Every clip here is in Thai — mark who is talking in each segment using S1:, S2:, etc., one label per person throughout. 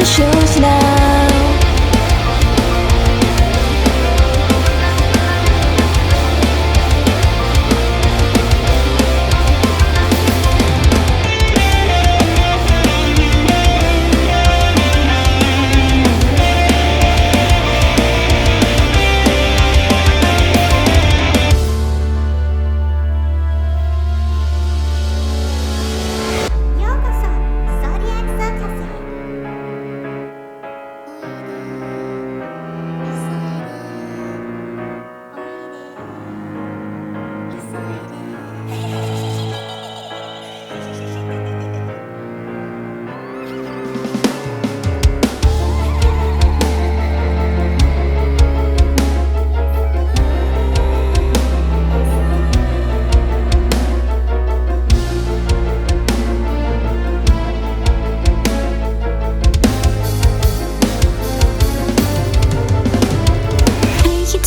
S1: と称しない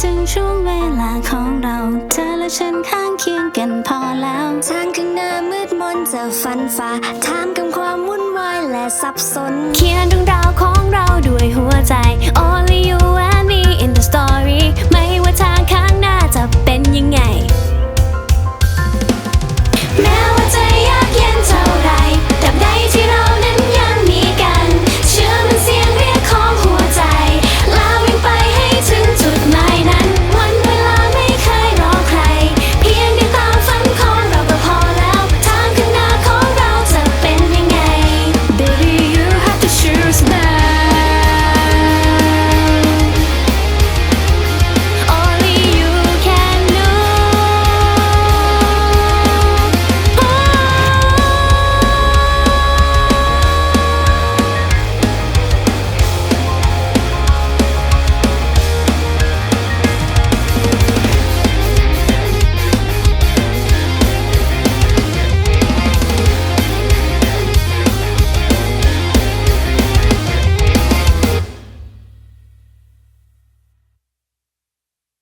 S2: ถึงช่วงเวลาของเรา เธอและฉันข้างเคียงกันพอแล้ว ท
S3: างข้างหน้ามืดมนจะฟันฝ่า
S2: ถามกับความวุ่นวายแล
S3: ะสับสน
S2: เขียนเรื่องราวของเราด้วยหัวใจ Only you